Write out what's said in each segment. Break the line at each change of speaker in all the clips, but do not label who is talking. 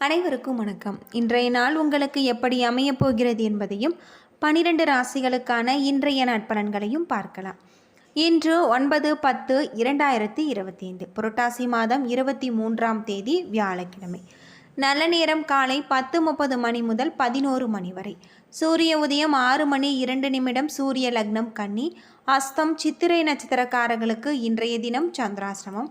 அனைவருக்கும் வணக்கம். இன்றைய நாள் உங்களுக்கு எப்படி அமையப் போகிறது என்பதையும் பனிரெண்டு ராசிகளுக்கான இன்றைய நாட்பலன்களையும் பார்க்கலாம். இன்று ஒன்பது பத்து இரண்டாயிரத்தி இருபத்தி ஐந்து புரட்டாசி மாதம் இருபத்தி மூன்றாம் தேதி வியாழக்கிழமை. நல்ல நேரம் காலை பத்து முப்பது மணி முதல் பதினோரு மணி வரை. சூரிய உதயம் ஆறு மணி இரண்டு நிமிடம் சூரிய லக்னம் கன்னி அஸ்தம் சித்திரை நட்சத்திரக்காரர்களுக்கு இன்றைய தினம் சந்திராசிரமம்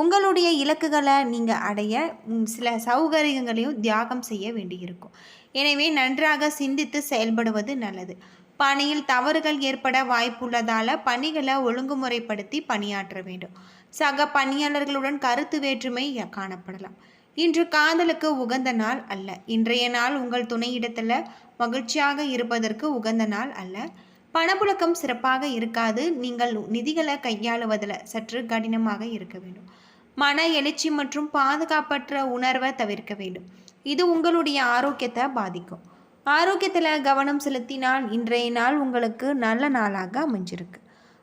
உங்களுடைய இலக்குகளை நீங்கள் அடைய சில சௌகரியங்களையும் தியாகம் செய்ய வேண்டியிருக்கும். எனவே நன்றாக சிந்தித்து செயல்படுவது நல்லது. பணியில் தவறுகள் ஏற்பட வாய்ப்புள்ளதால் பணிகளை ஒழுங்குமுறைப்படுத்தி பணியாற்ற வேண்டும். சக பணியாளர்களுடன் கருத்து வேற்றுமை காணப்படலாம். இன்று காதலுக்கு உகந்த நாள் அல்ல. இன்றைய நாள் உங்கள் துணையிடத்தில் மகிழ்ச்சியாக இருப்பதற்கு உகந்த நாள் அல்ல. பணப்புழக்கம் சிறப்பாக இருக்காது. நீங்கள் நிதிகளை கையாளுவதில் சற்று கடினமாக இருக்க வேண்டும். மன எழுச்சி மற்றும் பாதுகாப்பற்ற உணர்வை தவிர்க்க வேண்டும். இது உங்களுடைய ஆரோக்கியத்தை பாதிக்கும். ஆரோக்கியத்தில் கவனம் செலுத்தினால் இன்றைய நாள் உங்களுக்கு நல்ல நாளாக அமைஞ்சிருக்கு.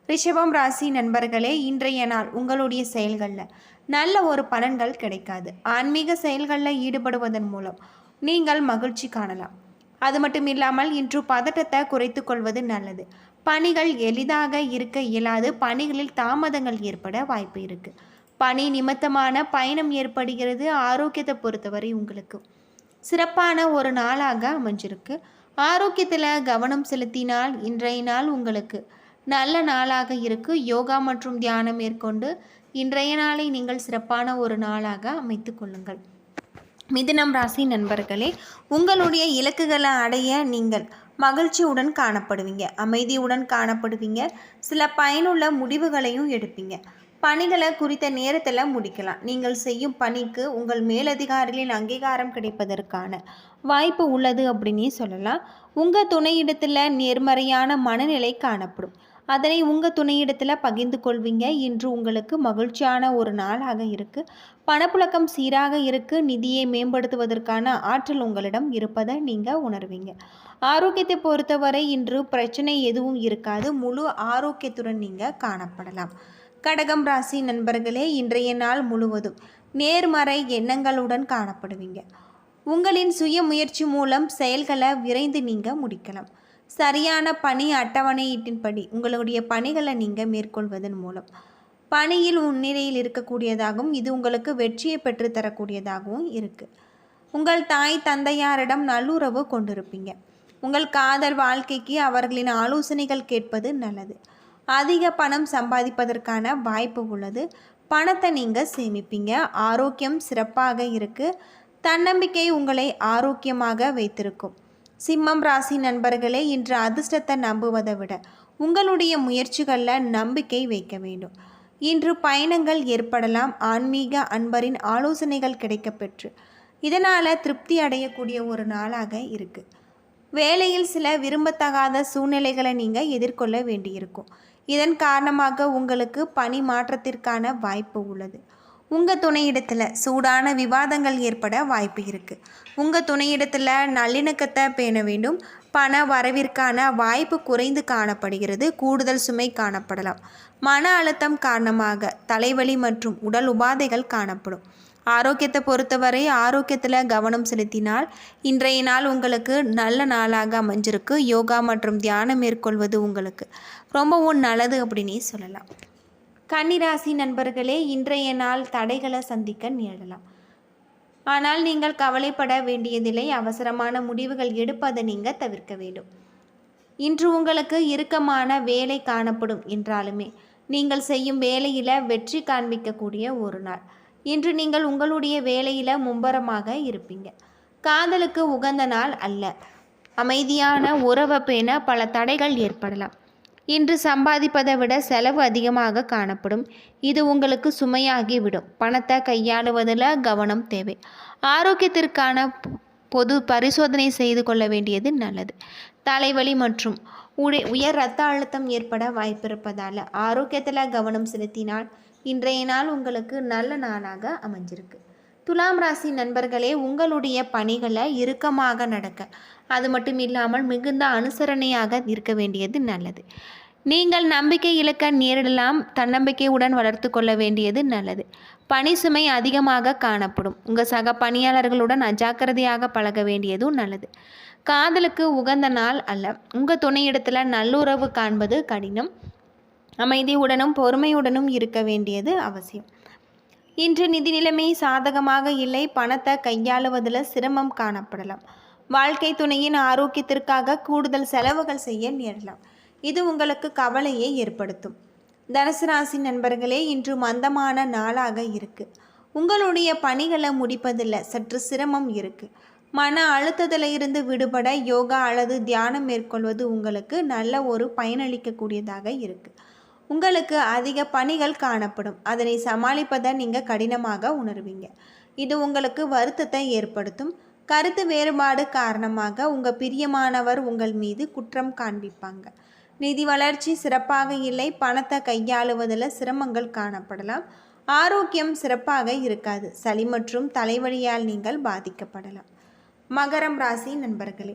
ரிஷபம் ராசி நண்பர்களே இன்றைய நாள் உங்களுடைய செயல்களில் நல்ல ஒரு பலன்கள் கிடைக்காது. ஆன்மீக செயல்களில் ஈடுபடுவதன் மூலம் நீங்கள் மகிழ்ச்சி காணலாம். அது மட்டும் இல்லாமல் இன்று பதட்டத்தை குறைத்து கொள்வது நல்லது. பணிகள் எளிதாக இருக்க இயலாது. பணிகளில் தாமதங்கள் ஏற்பட வாய்ப்பு இருக்குது பணி நிமித்தமான பயணம் ஏற்படுகிறது ஆரோக்கியத்தை பொறுத்தவரை உங்களுக்கு. சிறப்பான ஒரு நாளாக அமைஞ்சிருக்கு. ஆரோக்கியத்தில் கவனம் செலுத்தினால் இன்றைய நாள் உங்களுக்கு நல்ல நாளாக இருக்கு. யோகா மற்றும் தியானம் மேற்கொண்டு இன்றைய நாளை நீங்கள் சிறப்பான ஒரு நாளாக அமைத்து கொள்ளுங்கள். மிதுனம் ராசி நண்பர்களே உங்களுடைய இலக்குகளை அடைய நீங்கள் மகிழ்ச்சியுடன் காணப்படுவீங்க. அமைதியுடன் காணப்படுவீங்க. சில பயனுள்ள முடிவுகளையும் எடுப்பீங்க. பணிகளை குறித்த நேரத்தில் முடிக்கலாம். நீங்கள் செய்யும் பணிக்கு உங்கள் மேலதிகாரிகளின் அங்கீகாரம் கிடைப்பதற்கான வாய்ப்பு உள்ளது அப்படின்னே சொல்லலாம். உங்கள் துணையிடத்தில் நேர்மறையான மனநிலை காணப்படும். அதனை உங்கள் துணையிடத்தில் பகிர்ந்து கொள்வீங்க. இன்று உங்களுக்கு மகிழ்ச்சியான ஒரு நாளாக இருக்குது பணப்புழக்கம் சீராக இருக்குது நிதியை மேம்படுத்துவதற்கான ஆற்றல் உங்களிடம் இருப்பதை நீங்கள் உணர்வீங்க. ஆரோக்கியத்தை பொறுத்தவரை இன்று பிரச்சனை எதுவும் இருக்காது. முழு ஆரோக்கியத்துடன் நீங்கள் காணப்படலாம். கடகம் ராசி நண்பர்களே இன்றைய நாள் முழுவதும் நேர்மறை எண்ணங்களுடன் காணப்படுவீங்க. உங்களின் சுய முயற்சி மூலம் செயல்களை விரைந்து நீங்கள் முடிக்கலாம். சரியான பணி அட்டவணையீட்டின்படி உங்களுடைய பணிகளை நீங்கள் மேற்கொள்வதன் மூலம். பணியில் முன்னிலையில் இருக்கக்கூடியதாகவும் இது உங்களுக்கு வெற்றியை பெற்றுத்தரக்கூடியதாகவும் இருக்குது உங்கள் தாய் தந்தையாரிடம் நல்லுறவு கொண்டிருப்பீங்க. உங்கள் காதல் வாழ்க்கைக்கு அவர்களின் ஆலோசனைகள் கேட்பது நல்லது. அதிக பணம் சம்பாதிப்பதற்கான வாய்ப்பு உள்ளது. பணத்தை நீங்கள் சேமிப்பீங்க. ஆரோக்கியம் சிறப்பாக இருக்குது தன்னம்பிக்கை உங்களை ஆரோக்கியமாக வைத்திருக்கும். சிம்மம் ராசி நண்பர்களே இன்று அதிர்ஷ்டத்தை நம்புவதை விட உங்களுடைய முயற்சிகளில் நம்பிக்கை வைக்க வேண்டும். இன்று பயணங்கள் ஏற்படலாம். ஆன்மீக அன்பரின் ஆலோசனைகள் கிடைக்கப்பெற்று இதனால் திருப்தி அடையக்கூடிய ஒரு நாளாக இருக்குது வேலையில் சில விரும்பத்தகாத சூழ்நிலைகளை நீங்கள் எதிர்கொள்ள வேண்டியிருக்கும். இதன் காரணமாக உங்களுக்கு பணி மாற்றத்திற்கான வாய்ப்பு உள்ளது. உங்கள் துணையிடத்தில் சூடான விவாதங்கள் ஏற்பட வாய்ப்பு இருக்குது உங்கள் துணையிடத்தில் நல்லிணக்கத்தை பேண வேண்டும். பண வரவிற்கான வாய்ப்பு குறைந்து காணப்படுகிறது. கூடுதல் சுமை காணப்படலாம். மன அழுத்தம் காரணமாக தலைவலி மற்றும் உடல் உபாதைகள் காணப்படும். ஆரோக்கியத்தை பொறுத்தவரை ஆரோக்கியத்தில் கவனம் செலுத்தினால் இன்றைய நாள் உங்களுக்கு நல்ல நாளாக அமைஞ்சிருக்கு. யோகா மற்றும் தியானம் மேற்கொள்வது உங்களுக்கு ரொம்பவும் நல்லது அப்படின்னே சொல்லலாம். கன்னிராசி நண்பர்களே இன்றைய நாள் தடைகளை சந்திக்க நேரலாம். ஆனால் நீங்கள் கவலைப்பட வேண்டியதில்லை. அவசரமான முடிவுகள் எடுப்பதை நீங்கள் தவிர்க்க வேண்டும். இன்று உங்களுக்கு இறுக்கமான வேலை காணப்படும் என்றாலுமே நீங்கள் செய்யும் வேலையில் வெற்றி காண்பிக்கக்கூடிய ஒரு நாள். இன்று நீங்கள் உங்களுடைய வேலையில் மும்பரமாக இருப்பீங்க. காதலுக்கு உகந்த நாள் அல்ல. அமைதியான உறவை பேண பல தடைகள் ஏற்படலாம். இன்று சம்பாதிப்பதை விட செலவு அதிகமாக காணப்படும். இது உங்களுக்கு சுமையாகிவிடும். பணத்தை கையாளுவதில் கவனம் தேவை. ஆரோக்கியத்திற்கான பொது பரிசோதனை செய்து கொள்ள வேண்டியது நல்லது. தலைவலி மற்றும் உயர் இரத்த அழுத்தம் ஏற்பட வாய்ப்பிருப்பதால் ஆரோக்கியத்தில் கவனம் செலுத்தினால் இன்றைய நாள் உங்களுக்கு நல்ல நாளாக அமைஞ்சிருக்கு. துலாம் ராசி நண்பர்களே உங்களுடைய பணிகளை இறுக்கமாக நடக்க அது மட்டும் இல்லாமல் மிகுந்த அனுசரணையாக இருக்க வேண்டியது நல்லது. நீங்கள் நம்பிக்கை இழக்க நேரிடலாம் தன்னம்பிக்கையுடன் வளர்த்து கொள்ள வேண்டியது நல்லது. பணி சுமை அதிகமாக காணப்படும். உங்கள் சக பணியாளர்களுடன் அஜாக்கிரதையாக பழக வேண்டியதும் நல்லது. காதலுக்கு உகந்த நாள் அல்ல. உங்கள் துணையிடத்தில் நல்லுறவு காண்பது கடினம். அமைதியுடனும் பொறுமையுடனும் இருக்க வேண்டியது அவசியம். இன்று நிதி நிலைமை சாதகமாக இல்லை. பணத்தை கையாளுவதில் சிரமம் காணப்படலாம். வாழ்க்கை துணையின் ஆரோக்கியத்திற்காக கூடுதல் செலவுகள் செய்ய நேரலாம். இது உங்களுக்கு கவலையை ஏற்படுத்தும். தனுசு ராசி நண்பர்களே இன்று மந்தமான நாளாக இருக்கு. உங்களுடைய பணிகளை முடிப்பதில் சற்று சிரமம் இருக்குது மன அழுத்தத்தில் இருந்து விடுபட யோகா அல்லது தியானம் மேற்கொள்வது உங்களுக்கு நல்ல ஒரு பயனளிக்கக்கூடியதாக இருக்குது உங்களுக்கு அதிக பணிகள் காணப்படும். அதனை சமாளிப்பதை நீங்கள் கடினமாக உணர்வீங்க. இது உங்களுக்கு வருத்தத்தை ஏற்படுத்தும். கருத்து வேறுபாடு காரணமாக உங்கள் பிரியமானவர் உங்கள் மீது குற்றம் காண்பிப்பாங்க. நிதி வளர்ச்சி சிறப்பாக இல்லை. பணத்தை கையாளுவதில் சிரமங்கள் காணப்படலாம். ஆரோக்கியம் சிறப்பாக இருக்காது. சளி மற்றும் தலைவலியால் நீங்கள் பாதிக்கப்படலாம். மகரம் ராசி நண்பர்களே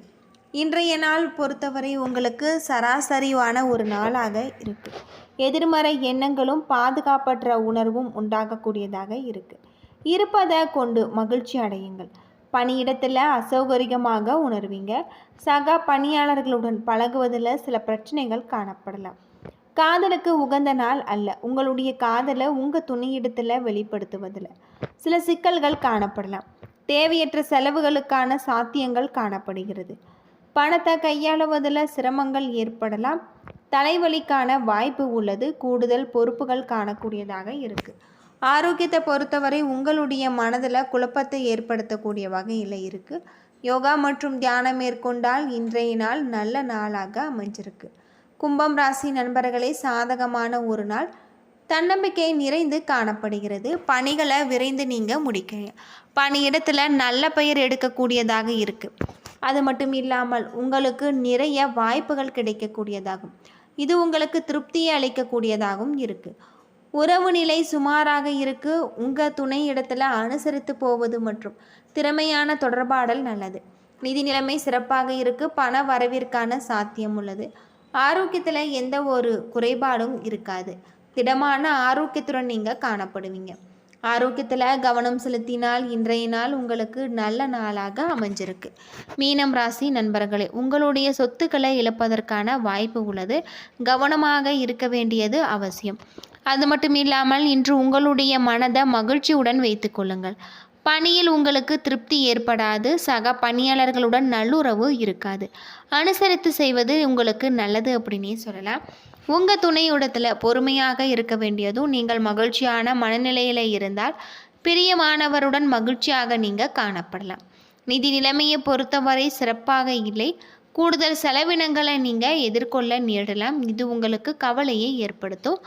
இன்றைய நாள் பொறுத்தவரை உங்களுக்கு சராசரியான ஒரு நாளாக இருக்குது எதிர்மறை எண்ணங்களும் பாதுகாப்பற்ற உணர்வும் உண்டாகக்கூடியதாக இருக்குது இருப்பதை கொண்டு மகிழ்ச்சி அடையுங்கள். பணியிடத்தில் அசௌகரியமாக உணர்வீங்க. சக பணியாளர்களுடன் பழகுவதில் சில பிரச்சனைகள் காணப்படலாம். காதலுக்கு உகந்த நாள் அல்ல. உங்களுடைய காதலை உங்கள் துணியிடத்தில் வெளிப்படுத்துவதில் சில சிக்கல்கள் காணப்படலாம். தேவையற்ற செலவுகளுக்கான சாத்தியங்கள் காணப்படுகிறது. பணத்தை கையாளுவதில் சிரமங்கள் ஏற்படலாம். தலைவலிக்கான வாய்ப்பு உள்ளது. கூடுதல் பொறுப்புகள் காணக்கூடியதாக இருக்குது ஆரோக்கியத்தை பொறுத்தவரை உங்களுடைய மனதில் குழப்பத்தை ஏற்படுத்தக்கூடிய வகையில் இருக்குது யோகா மற்றும் தியானம் மேற்கொண்டால் இன்றைய நாள் நல்ல நாளாக அமைஞ்சிருக்கு. கும்பம் ராசி நண்பர்களே சாதகமான ஒரு நாள். தன்னம்பிக்கை நிறைந்து காணப்படுகிறது. பணிகளை விரைந்து நீங்கள் முடிக்க பணியிடத்தில் நல்ல பெயர் எடுக்கக்கூடியதாக இருக்குது அது மட்டும் இல்லாமல் உங்களுக்கு நிறைய வாய்ப்புகள் கிடைக்கக்கூடியதாகும். இது உங்களுக்கு திருப்தியை அளிக்கக்கூடியதாகவும் இருக்குது உறவு நிலை சுமாராக இருக்கு. உங்கள் துணை இடத்துல அனுசரித்து போவது மற்றும் திறமையான தொடர்பாடல் நல்லது. நிதி நிலைமை சிறப்பாக இருக்கு. பண வரவிற்கான சாத்தியம் உள்ளது. ஆரோக்கியத்தில் எந்த ஒரு குறைபாடும் இருக்காது. திடமான ஆரோக்கியத்துடன் நீங்கள் காணப்படுவீங்க. ஆரோக்கியத்தில் கவனம் செலுத்தினால் இன்றைய நாள் உங்களுக்கு நல்ல நாளாக அமைஞ்சிருக்கு. மீனம் ராசி நண்பர்களே உங்களுடைய சொத்துக்களை இழப்பதற்கான வாய்ப்பு உள்ளது. கவனமாக இருக்க வேண்டியது அவசியம். அது மட்டும் இல்லாமல் இன்று உங்களுடைய மனதை மகிழ்ச்சியுடன் வைத்துக்கொள்ளுங்கள் பணியில் உங்களுக்கு திருப்தி ஏற்படாது. சக பணியாளர்களுடன் நல்லுறவு இருக்காது. அனுசரித்து செய்வது உங்களுக்கு நல்லது அப்படின்னே சொல்லலாம். உங்கள் துணையுடத்தில் பொறுமையாக இருக்க வேண்டியதும் நீங்கள் மகிழ்ச்சியான மனநிலையில் இருந்தால் பிரியமானவருடன் மகிழ்ச்சியாக நீங்கள் காணப்படலாம். நிதி நிலைமையை பொறுத்தவரை சிறப்பாக இல்லை. கூடுதல் செலவினங்களை நீங்கள் எதிர்கொள்ள நேரிடலாம். இது உங்களுக்கு கவலையை ஏற்படுத்தும்.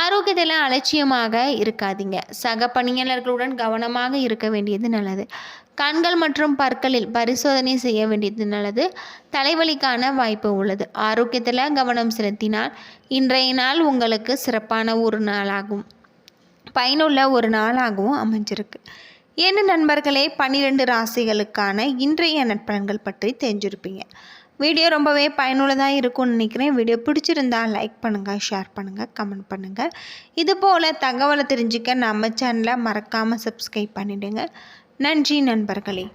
ஆரோக்கியத்தில் அலட்சியமாக இருக்காதீங்க. சக பணியாளர்களுடன் கவனமாக இருக்க வேண்டியது நல்லது. கண்கள் மற்றும் பற்களில் பரிசோதனை செய்ய வேண்டியது நல்லது. தலைவலிக்கான வாய்ப்பு உள்ளது. ஆரோக்கியத்தில் கவனம் செலுத்தினால் இன்றைய நாள் உங்களுக்கு சிறப்பான ஒரு நாளாகும். பயனுள்ள ஒரு நாளாகவும் அமைஞ்சிருக்கு. என்ன நண்பர்களே? பன்னிரெண்டு ராசிகளுக்கான இன்றைய நட்பலன்கள் பற்றி தெரிஞ்சிருப்பீங்க. வீடியோ ரொம்பவே பயனுள்ளதாக இருக்கும்னு நினைக்கிறேன். வீடியோ பிடிச்சிருந்தா லைக் பண்ணுங்கள் ஷேர் பண்ணுங்கள் கமெண்ட் பண்ணுங்கள் இது போல் தகவலை தெரிஞ்சுக்க நம்ம சேனலை மறக்காமல் சப்ஸ்கிரைப் பண்ணிவிடுங்க நன்றி நண்பர்களே.